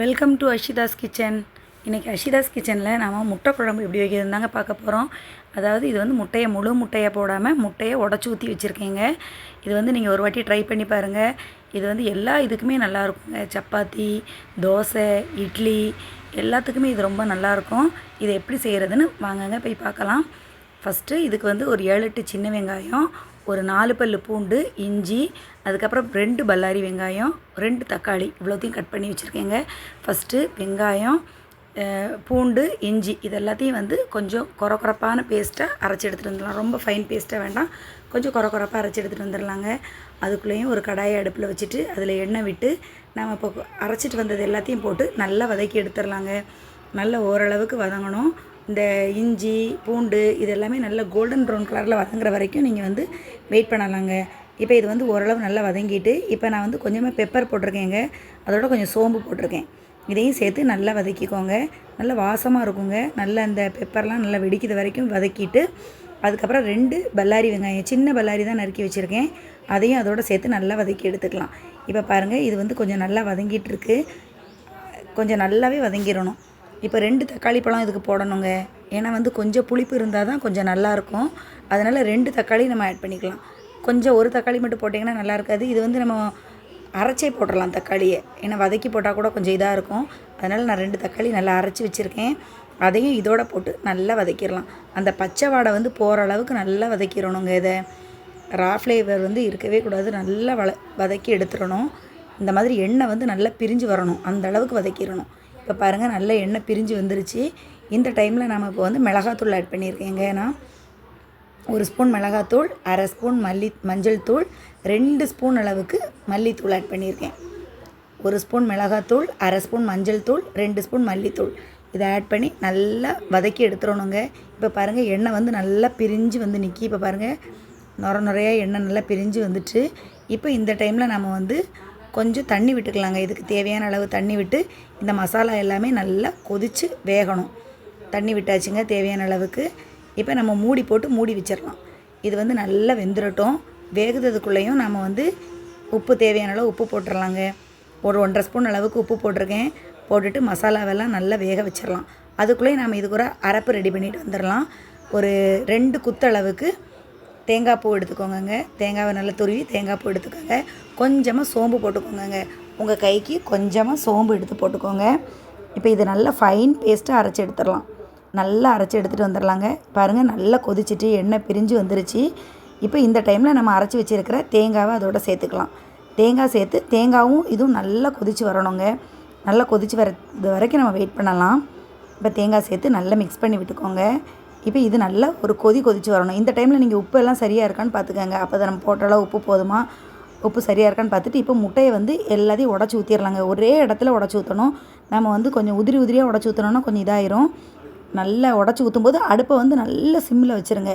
Welcome to அஷிதாஸ் kitchen இன்றைக்கி அஷிதாஸ் கிச்சனில் நாம் முட்டை குழம்பு எப்படி வைக்கிறது தாங்க பார்க்க போகிறோம் அதாவது இது வந்து முட்டையை முழு முட்டையை போடாமல் முட்டையை உடச்சி ஊற்றி வச்சுருக்கீங்க. இது வந்து நீங்கள் ஒரு வாட்டி ட்ரை பண்ணி பாருங்கள் இது வந்து எல்லா இதுக்குமே நல்லாயிருக்குங்க சப்பாத்தி தோசை இட்லி எல்லாத்துக்குமே இது ரொம்ப நல்லாயிருக்கும் இதை எப்படி செய்கிறதுன்னு வாங்கங்க போய் பார்க்கலாம். ஃபஸ்ட்டு இதுக்கு வந்து ஒரு ஏழு எட்டு சின்ன வெங்காயம் ஒரு நாலு பல் பூண்டு இஞ்சி அதுக்கப்புறம் ரெண்டு பல்லாரி வெங்காயம் ரெண்டு தக்காளி இவ்வளோத்தையும் கட் பண்ணி வச்சுருக்கேங்க. ஃபஸ்ட்டு வெங்காயம் பூண்டு இஞ்சி இது எல்லாத்தையும் வந்து கொஞ்சம் கொர கொரப்பான பேஸ்ட்டாக அரைச்சி எடுத்துகிட்டு வந்துடலாம். ரொம்ப ஃபைன் பேஸ்ட்டாக வேண்டாம். கொஞ்சம் கொர கொரப்பாக அரைச்சி எடுத்துகிட்டு வந்துடலாங்க. அதுக்குள்ளேயும் ஒரு கடாயை அடுப்பில் வச்சுட்டு அதில் எண்ணெய் விட்டு நம்ம இப்போ அரைச்சிட்டு வந்தது எல்லாத்தையும் போட்டு நல்லா வதக்கி எடுத்துடலாங்க. நல்லா ஓரளவுக்கு வதங்கணும். இந்த இஞ்சி பூண்டு இது எல்லாமே நல்ல கோல்டன் ப்ரௌன் கலரில் வதங்குற வரைக்கும் நீங்கள் வந்து வெயிட் பண்ணலாங்க. இப்போ இது வந்து ஓரளவு நல்லா வதங்கிட்டு இப்போ நான் வந்து கொஞ்சமாக பெப்பர் போட்டிருக்கேங்க. அதோட கொஞ்சம் சோம்பு போட்டிருக்கேன். இதையும் சேர்த்து நல்லா வதக்கிக்கோங்க. நல்லா வாசமாக இருக்குங்க. நல்லா அந்த பெப்பர்லாம் நல்லா வெடிக்கிற வரைக்கும் வதக்கிட்டு அதுக்கப்புறம் ரெண்டு பல்லாரி வெங்காயம் சின்ன பல்லாரி தான் நறுக்கி வச்சுருக்கேன். அதையும் அதோட சேர்த்து நல்லா வதக்கி எடுத்துக்கலாம். இப்போ பாருங்கள் இது வந்து கொஞ்சம் நல்லா வதங்கிட்டு இருக்கு. கொஞ்சம் நல்லாவே வதங்கிடணும். இப்போ ரெண்டு தக்காளி பழம் இதுக்கு போடணுங்க. ஏன்னா வந்து கொஞ்சம் புளிப்பு இருந்தால் தான் கொஞ்சம் நல்லாயிருக்கும். அதனால் ரெண்டு தக்காளி நம்ம ஆட் பண்ணிக்கலாம். கொஞ்சம் ஒரு தக்காளி மட்டும் போட்டிங்கன்னா நல்லா இருக்காது. இது வந்து நம்ம அரைச்சே போட்டுடலாம் தக்காளியை. ஏன்னா வதக்கி போட்டால் கூட கொஞ்சம் இதாக இருக்கும். அதனால் நான் ரெண்டு தக்காளி நல்லா அரைச்சி வச்சுருக்கேன். அதையும் இதோட போட்டு நல்லா வதக்கிடலாம். அந்த பச்சை வாடை வந்து போகிற அளவுக்கு நல்லா வதக்கிடணுங்க இதை. ரா ஃப்ளேவர் வந்து இருக்கவே கூடாது. நல்லா வள வதக்கி எடுத்துடணும். இந்த மாதிரி எண்ணெய் வந்து நல்லா பிரிஞ்சு வரணும். அந்த அளவுக்கு வதக்கிடணும். இப்போ பாருங்கள் நல்ல எண்ணெய் பிரிஞ்சு வந்துருச்சு. இந்த டைமில் நம்ம இப்போ வந்து மிளகாத்தூள் ஆட் பண்ணியிருக்கேங்க ஏன்னா ஒரு ஸ்பூன் மிளகாத்தூள் அரை ஸ்பூன் மல்லி மஞ்சள் தூள் ரெண்டு ஸ்பூன் அளவுக்கு மல்லித்தூள் ஆட் பண்ணியிருக்கேன். ஒரு ஸ்பூன் மிளகாத்தூள் அரை ஸ்பூன் மஞ்சள் தூள் ரெண்டு ஸ்பூன் மல்லித்தூள். இதை ஆட் பண்ணி நல்லா வதக்கி எடுத்துடணுங்க. இப்போ பாருங்கள் எண்ணெய் வந்து நல்லா பிரிஞ்சு வந்து நிற்கி இப்போ பாருங்கள் நுர நுறையா எண்ணெய் நல்லா பிரிஞ்சு வந்துட்டு இப்போ இந்த டைமில் நம்ம வந்து கொஞ்சம் தண்ணி விட்டுக்கலாங்க. இதுக்கு தேவையான அளவு தண்ணி விட்டு இந்த மசாலா எல்லாமே நல்லா கொதித்து வேகணும். தண்ணி விட்டாச்சுங்க தேவையான அளவுக்கு. இப்போ நம்ம மூடி போட்டு மூடி வச்சிடலாம் இது வந்து நல்லா வெந்துடட்டும் வேகுறதுக்குள்ளேயும் நம்ம வந்து உப்பு தேவையான அளவு உப்பு போட்டுடலாங்க ஒரு ஒன்றரை ஸ்பூன் அளவுக்கு உப்பு போட்டிருக்கேன். போட்டுட்டு மசாலாவெல்லாம் நல்லா வேக வச்சிடலாம் அதுக்குள்ளேயும் நம்ம இதுக்கு ஒரு அரைப்பு ரெடி பண்ணிட்டு வந்துடலாம் ஒரு ரெண்டு குத்தளவுக்கு தேங்காய் பூ எடுத்துக்கோங்கங்க. தேங்காவை நல்லா துருவி தேங்காய் பூ எடுத்துக்கோங்க. கொஞ்சமாக சோம்பு போட்டுக்கோங்கங்க. உங்கள் கைக்கு கொஞ்சமாக சோம்பு எடுத்து போட்டுக்கோங்க. இப்போ இது நல்லா ஃபைன் பேஸ்ட்டாக அரைச்சி எடுத்துடலாம். நல்லா அரைச்சி எடுத்துகிட்டு வந்துடலாங்க. பாருங்கள் நல்லா கொதிச்சிட்டு எண்ணெய் பிரிஞ்சு வந்துருச்சு. இப்போ இந்த டைமில் நம்ம அரைச்சி வச்சுருக்கிற தேங்காவை அதோட சேர்த்துக்கலாம். தேங்காய் சேர்த்து தேங்காவும் இதுவும் நல்லா கொதித்து வரணுங்க. நல்லா கொதித்து வர இது வரைக்கும் நம்ம வெயிட் பண்ணலாம். இப்போ தேங்காய் சேர்த்து நல்லா மிக்ஸ் பண்ணி விட்டுக்கோங்க. இப்போ இது நல்லா ஒரு கொதி கொதித்து வரணும். இந்த டைமில் நீங்கள் உப்பு எல்லாம் சரியாக இருக்கான்னு பார்த்துக்கோங்க அப்போ தான் நம்ம போட்டாலும் உப்பு போதுமா? உப்பு சரியாக இருக்கான்னு பார்த்துட்டு இப்போ முட்டையை வந்து எல்லாத்தையும் உடச்சி ஊற்றிடலாங்க ஒரே இடத்துல உடச்சி ஊற்றணும் நம்ம வந்து கொஞ்சம் உதிரி உதிரியாக உடச்சி ஊற்றணுன்னா கொஞ்சம் இதாயிரும். நல்லா உடச்சி ஊற்றும்போது அடுப்பை வந்து நல்ல சிம்மில் வச்சுருங்க.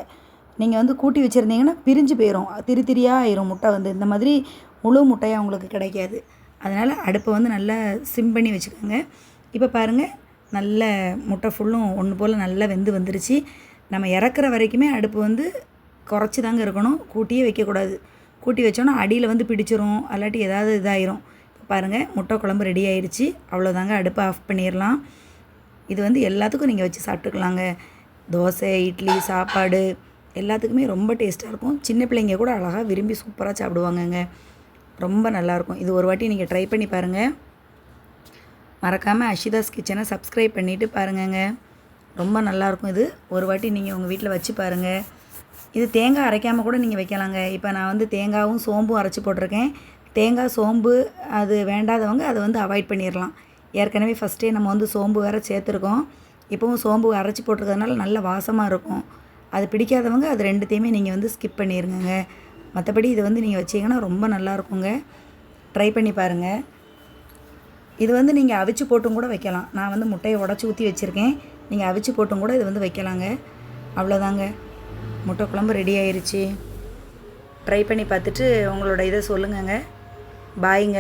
நீங்கள் வந்து கூட்டி வச்சுருந்தீங்கன்னா பிரிஞ்சு போயிடும் திரி திரியாக ஆயிரும் முட்டை வந்து. இந்த மாதிரி முழு முட்டையாக உங்களுக்கு கிடைக்காது. அதனால் அடுப்பை வந்து நல்லா சிம் பண்ணி வச்சுக்கோங்க. இப்போ பாருங்கள் நல்ல முட்டை ஃபுல்லும் ஒன்று போல் நல்லா வெந்து வந்துருச்சு. நம்ம இறக்குற வரைக்குமே அடுப்பு வந்து குறைச்சி தாங்க இருக்கணும். கூட்டியே வைக்கக்கூடாது. கூட்டி வச்சோன்னா அடியில் வந்து பிடிச்சிரும். அல்லாட்டி ஏதாவது இதாயிரும். இப்போ பாருங்கள் முட்டை குழம்பு ரெடி ஆயிடுச்சு அவ்வளோதாங்க அடுப்பை ஆஃப் பண்ணிடலாம் இது வந்து எல்லாத்துக்கும் நீங்கள் வச்சு சாப்பிட்டுக்கலாங்க. தோசை இட்லி சாப்பாடு எல்லாத்துக்குமே ரொம்ப டேஸ்ட்டாக இருக்கும். சின்ன பிள்ளைங்க கூட அழகாக விரும்பி சூப்பராக சாப்பிடுவாங்கங்க. ரொம்ப நல்லாயிருக்கும் இது ஒரு வாட்டி நீங்கள் ட்ரை பண்ணி பாருங்கள் மறக்காமல் அஷிதாஸ் கிச்சனை சப்ஸ்கிரைப் பண்ணிவிட்டு பாருங்கங்க. ரொம்ப நல்லாயிருக்கும் இது. ஒரு வாட்டி நீங்கள் உங்கள் வீட்டில் வச்சு பாருங்கள் இது தேங்காய் அரைக்காமல் கூட நீங்கள் வைக்கலாங்க. இப்போ நான் வந்து தேங்காயும் சோம்பும் அரைச்சி போட்டிருக்கேன். தேங்காய் சோம்பு அது வேண்டாதவங்க அதை வந்து அவாய்ட் பண்ணிடலாம் ஏற்கனவே ஃபஸ்ட்டே நம்ம வந்து சோம்பு வேறு சேர்த்துருக்கோம். இப்போவும் சோம்பு அரைச்சி போட்டிருக்கிறதுனால நல்ல வாசமாக இருக்கும். அது பிடிக்காதவங்க அது ரெண்டுத்தையுமே நீங்கள் வந்து ஸ்கிப் பண்ணிடுங்க மற்றபடி இது வந்து நீங்கள் வச்சீங்கன்னா ரொம்ப நல்லா இருக்குங்க ட்ரை பண்ணி பாருங்கள் இது வந்து நீங்கள் அவிச்சு போட்டும் கூட வைக்கலாம். நான் வந்து முட்டையை உடச்சி ஊற்றி வச்சுருக்கேன். நீங்கள் அவிச்சு போட்டும் கூட இது வந்து வைக்கலாங்க. அவ்வளோதாங்க. முட்டை குழம்பு ரெடி ஆயிடுச்சு ட்ரை பண்ணி பார்த்துட்டு உங்களோட இதை சொல்லுங்கங்க. பாய்ங்க